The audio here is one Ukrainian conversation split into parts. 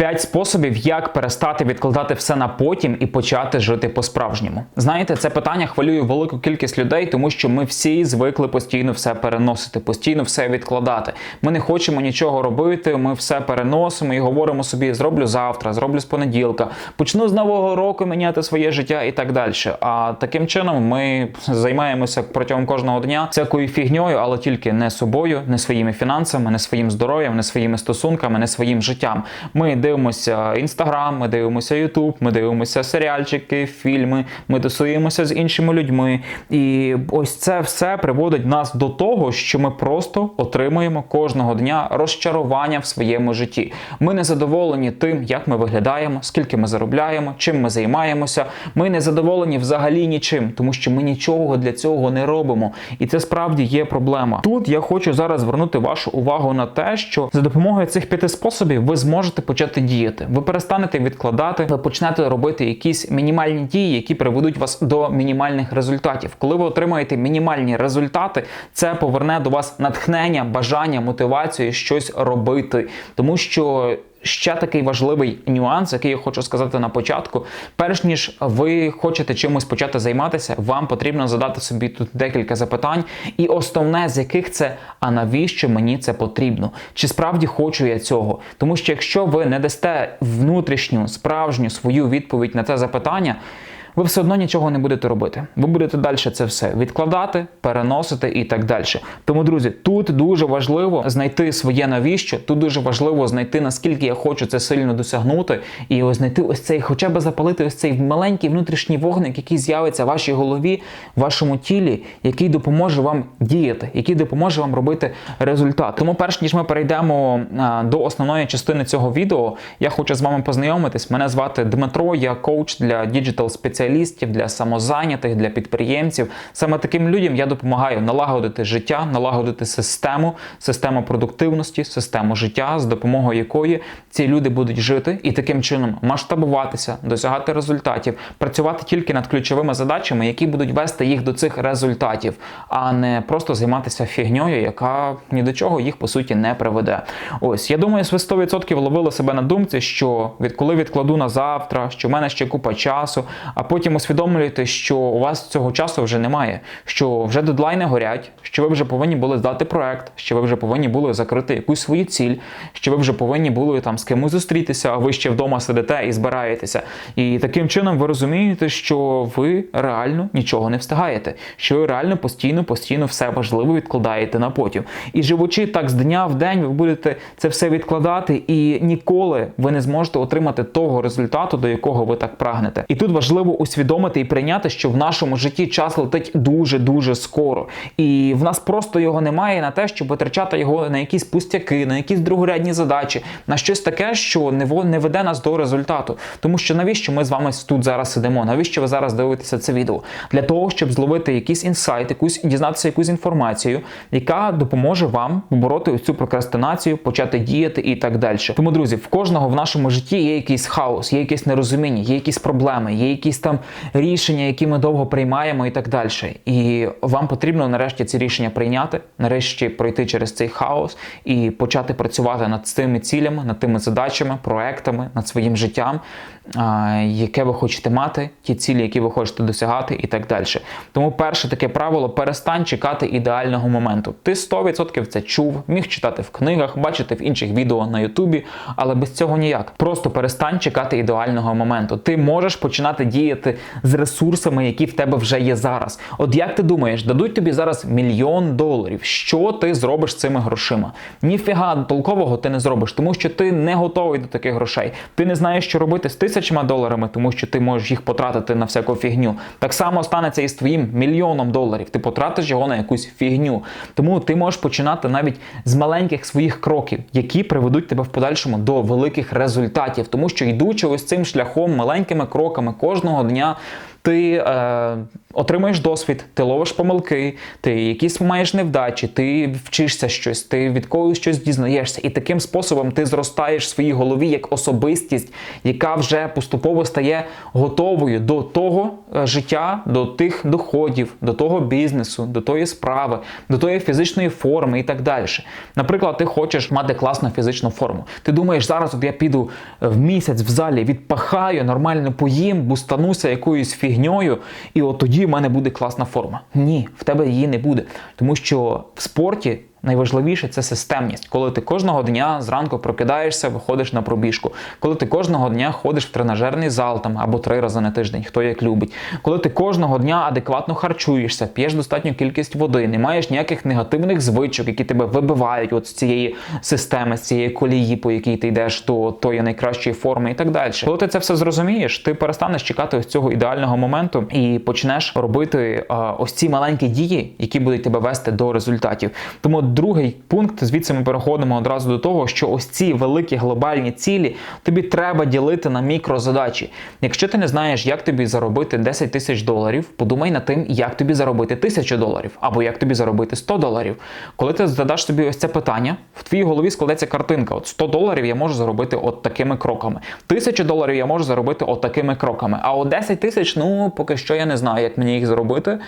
П'ять способів, як перестати відкладати все на потім і почати жити по-справжньому. Знаєте, це питання хвилює велику кількість людей, тому що ми всі звикли постійно все переносити, постійно все відкладати. Ми не хочемо нічого робити. Ми все переносимо і говоримо собі: зроблю завтра, зроблю з понеділка, почну з нового року міняти своє життя і так далі. А таким чином ми займаємося протягом кожного дня всякою фігньою, але тільки не собою, не своїми фінансами, не своїм здоров'ям, не своїми стосунками, не своїм життям. Ми дивимося інстаграм, ми дивимося Ютуб, ми дивимося серіальчики, фільми, ми тусуємося з іншими людьми. І ось це все приводить нас до того, що ми просто отримуємо кожного дня розчарування в своєму житті. Ми не задоволені тим, як ми виглядаємо, скільки ми заробляємо, чим ми займаємося. Ми не задоволені взагалі нічим, тому що ми нічого для цього не робимо. І це справді є проблема. Тут я хочу зараз звернути вашу увагу на те, що за допомогою цих п'яти способів ви зможете почати діяти. Ви перестанете відкладати, ви почнете робити якісь мінімальні дії, які приведуть вас до мінімальних результатів. Коли ви отримаєте мінімальні результати, це поверне до вас натхнення, бажання, мотивацію щось робити, тому що. Ще такий важливий нюанс, який я хочу сказати на початку. Перш ніж ви хочете чимось почати займатися, вам потрібно задати собі тут декілька запитань, і основне з яких це а навіщо мені це потрібно? Чи справді хочу я цього? Тому що якщо ви не дасте внутрішню справжню свою відповідь на це запитання ви все одно нічого не будете робити. Ви будете далі це все відкладати, переносити і так далі. Тому, друзі, тут дуже важливо знайти своє навіщо. Тут дуже важливо знайти, наскільки я хочу це сильно досягнути, і ось знайти ось цей, хоча б запалити ось цей маленький внутрішній вогник, який з'явиться в вашій голові, в вашому тілі, який допоможе вам діяти, який допоможе вам робити результат. Тому, перш ніж ми перейдемо до основної частини цього відео, я хочу з вами познайомитись. Мене звати Дмитро, я коуч для діджитал спеціалістів спеціалістів, для самозайнятих, для підприємців. Саме таким людям я допомагаю налагодити життя, налагодити систему, систему продуктивності, систему життя, з допомогою якої ці люди будуть жити і таким чином масштабуватися, досягати результатів, працювати тільки над ключовими задачами, які будуть вести їх до цих результатів, а не просто займатися фігньою, яка ні до чого їх по суті не приведе. Ось я думаю, ви 100% ловили себе на думці, що відколи відкладу на завтра, що в мене ще купа часу, а потім усвідомлюєте, що у вас цього часу вже немає, що вже дедлайни горять, що ви вже повинні були здати проект, що ви вже повинні були закрити якусь свою ціль, що ви вже повинні були там з кимось зустрітися, а ви ще вдома сидите і збираєтеся. І таким чином ви розумієте, що ви реально нічого не встигаєте, що ви реально постійно, постійно все важливе відкладаєте на потім. І живучи так з дня в день, ви будете це все відкладати, і ніколи ви не зможете отримати того результату, до якого ви так прагнете. І тут важливо усвідомити і прийняти, що в нашому житті час летить дуже-дуже скоро. І в нас просто його немає на те, щоб витрачати його на якісь пустяки, на якісь другорядні задачі, на щось таке, що не веде нас до результату. Тому що навіщо ми з вами тут зараз сидимо? Навіщо ви зараз дивитеся це відео? Для того, щоб зловити якийсь інсайт, якусь дізнатися якусь інформацію, яка допоможе вам побороти цю прокрастинацію, почати діяти і так далі. Тому, друзі, в кожного в нашому житті є якийсь хаос, є якесь нерозуміння, є якісь проблеми, є якісь там рішення, які ми довго приймаємо, і так далі. І вам потрібно нарешті ці рішення прийняти, нарешті пройти через цей хаос і почати працювати над цими цілями, над тими задачами, проектами, над своїм життям, яке ви хочете мати, ті цілі, які ви хочете досягати, і так далі. Тому перше таке правило перестань чекати ідеального моменту. Ти 100% це чув, міг читати в книгах, бачити в інших відео на Ютубі, але без цього ніяк. Просто перестань чекати ідеального моменту. Ти можеш починати діяти з ресурсами, які в тебе вже є зараз. От як ти думаєш, дадуть тобі зараз мільйон доларів? Що ти зробиш з цими грошима? Ніфіга толкового ти не зробиш, тому що ти не готовий до таких грошей. Ти не знаєш, що робити з тисячами доларами, тому що ти можеш їх потратити на всяку фігню. Так само станеться і з твоїм мільйоном доларів. Ти потратиш його на якусь фігню. Тому ти можеш починати навіть з маленьких своїх кроків, які приведуть тебе в подальшому до великих результатів, тому що йдучи ось цим шляхом маленькими кроками кожного дня ти е, отримуєш досвід, ти ловиш помилки, ти якісь маєш невдачі, ти вчишся щось, ти від когось щось дізнаєшся, і таким способом ти зростаєш в своїй голові як особистість, яка вже поступово стає готовою до того е, життя, до тих доходів, до того бізнесу, до тої справи, до тої фізичної форми і так далі. Наприклад, ти хочеш мати класну фізичну форму. Ти думаєш, зараз от я піду е, в місяць в залі, відпахаю, нормально поїм, бустануся якоюсь фігньою, і от тоді в мене буде класна форма. Ні, в тебе її не буде. Тому що в спорті Найважливіше це системність, коли ти кожного дня зранку прокидаєшся, виходиш на пробіжку, коли ти кожного дня ходиш в тренажерний зал там або три рази на тиждень, хто як любить, коли ти кожного дня адекватно харчуєшся, п'єш достатню кількість води, не маєш ніяких негативних звичок, які тебе вибивають от з цієї системи, з цієї колії, по якій ти йдеш до тої найкращої форми і так далі. Коли ти це все зрозумієш, ти перестанеш чекати ось цього ідеального моменту і почнеш робити а, ось ці маленькі дії, які будуть тебе вести до результатів. Тому другий пункт, звідси ми переходимо одразу до того, що ось ці великі глобальні цілі тобі треба ділити на мікрозадачі. Якщо ти не знаєш, як тобі заробити 10 тисяч доларів, подумай над тим, як тобі заробити тисячу доларів, або як тобі заробити 100 доларів. Коли ти задаш собі ось це питання, в твоїй голові складеться картинка: от 100 доларів я можу заробити от такими кроками. Тисячу доларів я можу заробити от такими кроками. А от 10 тисяч, ну поки що я не знаю, як мені їх заробити.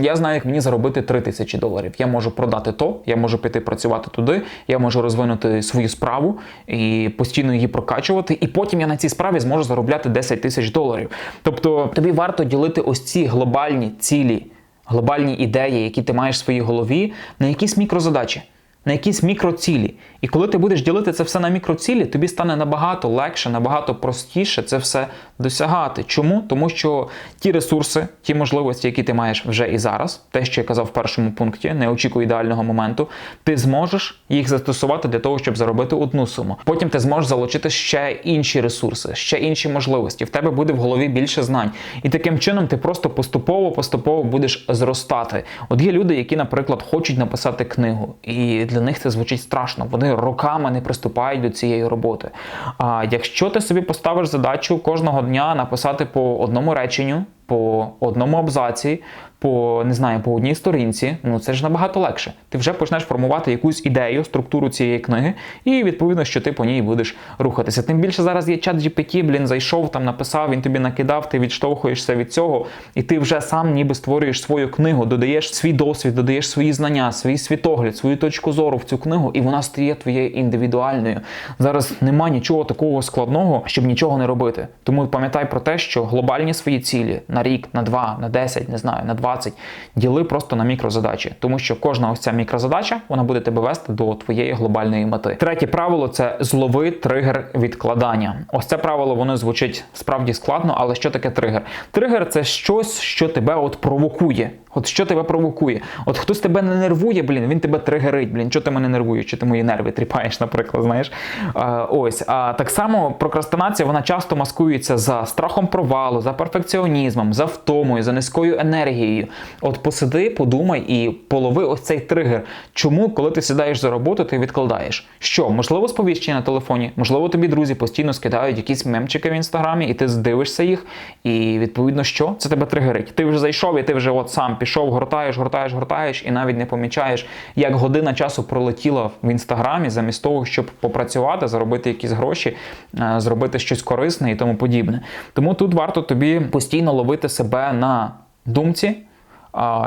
Я знаю, як мені заробити 3 тисячі доларів. Я можу продати то я можу піти працювати туди, я можу розвинути свою справу і постійно її прокачувати. І потім я на цій справі зможу заробляти 10 тисяч доларів. Тобто тобі варто ділити ось ці глобальні цілі, глобальні ідеї, які ти маєш в своїй голові, на якісь мікрозадачі. На якісь мікроцілі. І коли ти будеш ділити це все на мікроцілі, тобі стане набагато легше, набагато простіше це все досягати. Чому? Тому що ті ресурси, ті можливості, які ти маєш вже і зараз, те, що я казав в першому пункті, не очікуй ідеального моменту, ти зможеш їх застосувати для того, щоб заробити одну суму. Потім ти зможеш залучити ще інші ресурси, ще інші можливості. В тебе буде в голові більше знань. І таким чином ти просто поступово-поступово будеш зростати. От є люди, які, наприклад, хочуть написати книгу, і для них це звучить страшно. Вони роками не приступають до цієї роботи. А якщо ти собі поставиш задачу кожного дня написати по одному реченню, по одному абзаці, по не знаю, по одній сторінці, ну це ж набагато легше. Ти вже почнеш формувати якусь ідею, структуру цієї книги, і відповідно, що ти по ній будеш рухатися. Тим більше зараз є чат GPT, блін, зайшов там, написав, він тобі накидав, ти відштовхуєшся від цього, і ти вже сам ніби створюєш свою книгу, додаєш свій досвід, додаєш свої знання, свій світогляд, свою точку зору в цю книгу, і вона стає твоєю індивідуальною. Зараз нема нічого такого складного, щоб нічого не робити. Тому пам'ятай про те, що глобальні свої цілі на рік, на два, на десять, не знаю, на два. 20, діли просто на мікрозадачі, тому що кожна ось ця мікрозадача вона буде тебе вести до твоєї глобальної мети. Третє правило це злови тригер відкладання. Ось це правило воно звучить справді складно, але що таке тригер? Тригер це щось, що тебе от провокує. От що тебе провокує? От хтось тебе не нервує, блін, він тебе тригерить, блін, що ти мене нервуєш, чи ти мої нерви тріпаєш, наприклад, знаєш. А, Ось. А так само прокрастинація вона часто маскується за страхом провалу, за перфекціонізмом, за втомою, за низькою енергією. От посиди, подумай і полови ось цей тригер. Чому, коли ти сідаєш за роботу, ти відкладаєш? Що, можливо, сповіщення на телефоні, можливо, тобі друзі постійно скидають якісь мемчики в інстаграмі, і ти здивишся їх. І відповідно, що це тебе тригерить. Ти вже зайшов, і ти вже от сам пішов, гортаєш, гортаєш, гортаєш, і навіть не помічаєш, як година часу пролетіла в інстаграмі, замість того, щоб попрацювати, заробити якісь гроші, е, зробити щось корисне і тому подібне. Тому тут варто тобі постійно ловити себе на думці,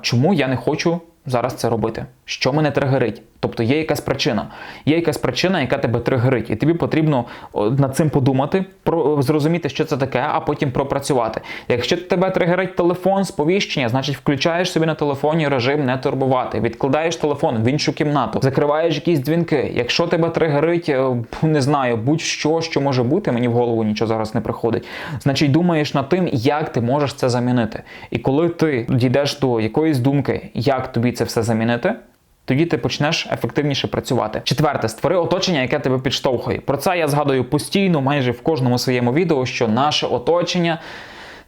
чому я не хочу зараз це робити, що мене тригерить. Тобто є якась причина. Є якась причина, яка тебе тригерить, і тобі потрібно над цим подумати, про зрозуміти, що це таке, а потім пропрацювати. Якщо тебе тригерить телефон, сповіщення, значить включаєш собі на телефоні режим не турбувати, відкладаєш телефон в іншу кімнату, закриваєш якісь дзвінки. Якщо тебе тригерить, е, не знаю, будь-що, що може бути, мені в голову нічого зараз не приходить. Значить, думаєш над тим, як ти можеш це замінити. І коли ти дійдеш до якоїсь думки, як тобі це все замінити. Тоді ти почнеш ефективніше працювати. Четверте, створи оточення, яке тебе підштовхує. Про це я згадую постійно, майже в кожному своєму відео, що наше оточення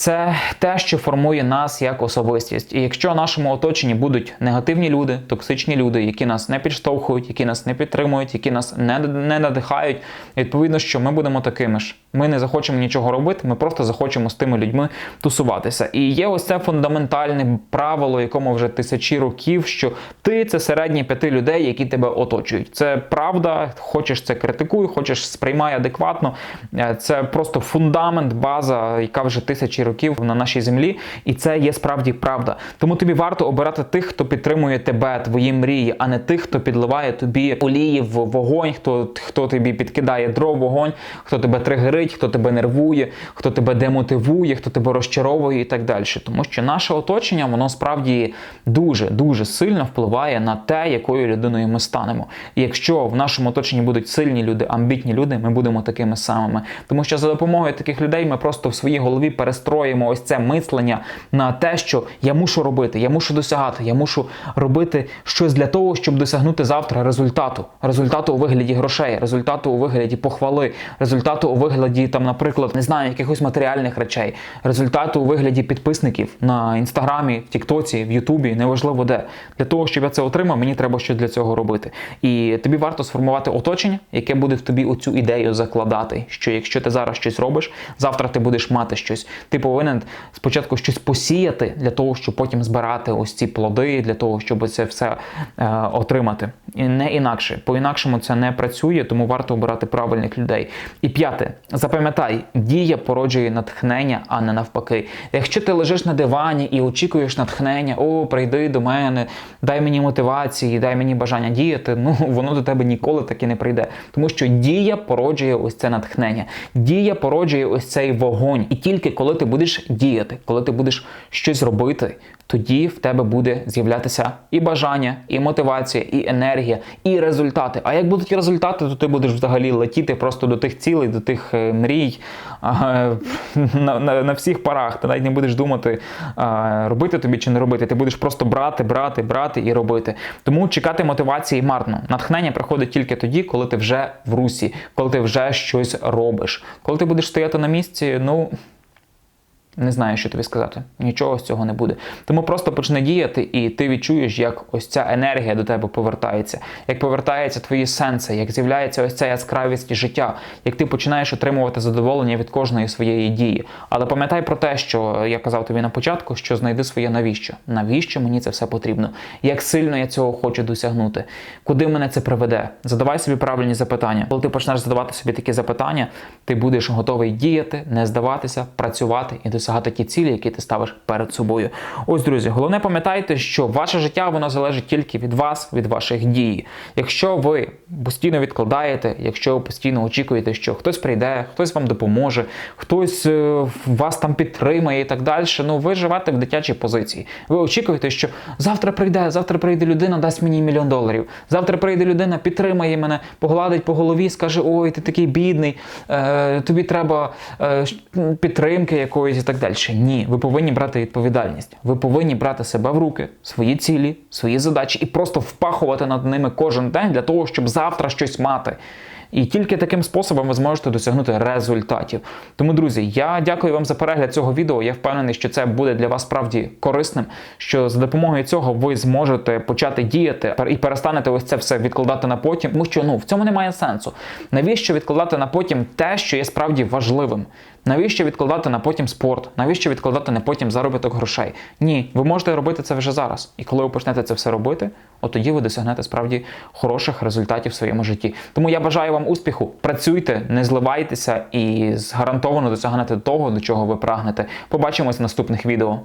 Це те, що формує нас як особистість. І якщо в нашому оточенні будуть негативні люди, токсичні люди, які нас не підштовхують, які нас не підтримують, які нас не, не надихають, відповідно, що ми будемо такими ж. Ми не захочемо нічого робити, ми просто захочемо з тими людьми тусуватися. І є ось це фундаментальне правило, якому вже тисячі років, що ти це середні п'яти людей, які тебе оточують. Це правда, хочеш це критикуй, хочеш сприймай адекватно. Е, Це просто фундамент, база, яка вже тисячі років на нашій землі, і це є справді правда. Тому тобі варто обирати тих, хто підтримує тебе, твої мрії, а не тих, хто підливає тобі олії в вогонь, хто, хто тобі підкидає дров вогонь, хто тебе тригерить, хто тебе нервує, хто тебе демотивує, хто тебе розчаровує і так далі. Тому що наше оточення, воно справді дуже дуже сильно впливає на те, якою людиною ми станемо. І якщо в нашому оточенні будуть сильні люди, амбітні люди, ми будемо такими самими. Тому що за допомогою таких людей ми просто в своїй голові перестроїмо ось це мислення на те, що я мушу робити, я мушу досягати, я мушу робити щось для того, щоб досягнути завтра результату. Результату у вигляді грошей, результату у вигляді похвали, результату у вигляді там, наприклад, не знаю, якихось матеріальних речей, результату у вигляді підписників на інстаграмі, в Тіктоці, в Ютубі, неважливо де. Для того, щоб я це отримав, мені треба щось для цього робити. І тобі варто сформувати оточення, яке буде в тобі оцю ідею закладати. Що якщо ти зараз щось робиш, завтра ти будеш мати щось. Ти повинен спочатку щось посіяти для того, щоб потім збирати ось ці плоди, для того, щоб це все е, отримати. І не інакше. По-інакшому це не працює, тому варто обирати правильних людей. І п'яте, запам'ятай, дія породжує натхнення, а не навпаки. Якщо ти лежиш на дивані і очікуєш натхнення, о, прийди до мене, дай мені мотивації, дай мені бажання діяти, ну воно до тебе ніколи таки не прийде. Тому що дія породжує ось це натхнення. Дія породжує ось цей вогонь. І тільки коли ти будеш діяти, коли ти будеш щось робити, тоді в тебе буде з'являтися і бажання, і мотивація, і енергія, і результати. А як будуть результати, то ти будеш взагалі летіти просто до тих цілей, до тих е, мрій на, на, на всіх парах. Ти навіть не будеш думати, робити тобі чи не робити. Ти будеш просто брати, брати, брати і робити. Тому чекати мотивації марно. Натхнення приходить тільки тоді, коли ти вже в русі, коли ти вже щось робиш. Коли ти будеш стояти на місці, ну. Не знаю, що тобі сказати. Нічого з цього не буде. Тому просто почни діяти, і ти відчуєш, як ось ця енергія до тебе повертається, як повертаються твої сенси, як з'являється ось ця яскравість життя, як ти починаєш отримувати задоволення від кожної своєї дії. Але пам'ятай про те, що я казав тобі на початку, що знайди своє навіщо. Навіщо мені це все потрібно? Як сильно я цього хочу досягнути? Куди мене це приведе? Задавай собі правильні запитання. Коли ти почнеш задавати собі такі запитання, ти будеш готовий діяти, не здаватися, працювати і досягати ті цілі, які ти ставиш перед собою. Ось, друзі, головне пам'ятайте, що ваше життя воно залежить тільки від вас, від ваших дій. Якщо ви постійно відкладаєте, якщо ви постійно очікуєте, що хтось прийде, хтось вам допоможе, хтось е, вас там підтримає і так далі, ну ви живете в дитячій позиції. Ви очікуєте, що завтра прийде, завтра прийде людина, дасть мені мільйон доларів. Завтра прийде людина, підтримає мене, погладить по голові, скаже: Ой, ти такий бідний, е, тобі треба е, підтримки якоїсь так далі. Ні, ви повинні брати відповідальність. Ви повинні брати себе в руки, свої цілі, свої задачі і просто впахувати над ними кожен день для того, щоб завтра щось мати. І тільки таким способом ви зможете досягнути результатів. Тому, друзі, я дякую вам за перегляд цього відео. Я впевнений, що це буде для вас справді корисним. Що за допомогою цього ви зможете почати діяти і перестанете ось це все відкладати на потім. Тому що ну в цьому немає сенсу. Навіщо відкладати на потім те, що є справді важливим? Навіщо відкладати на потім спорт? Навіщо відкладати на потім заробіток грошей? Ні, ви можете робити це вже зараз. І коли ви почнете це все робити, от тоді ви досягнете справді хороших результатів в своєму житті. Тому я бажаю вам успіху. Працюйте, не зливайтеся і гарантовано досягнете того, до чого ви прагнете. Побачимось в наступних відео.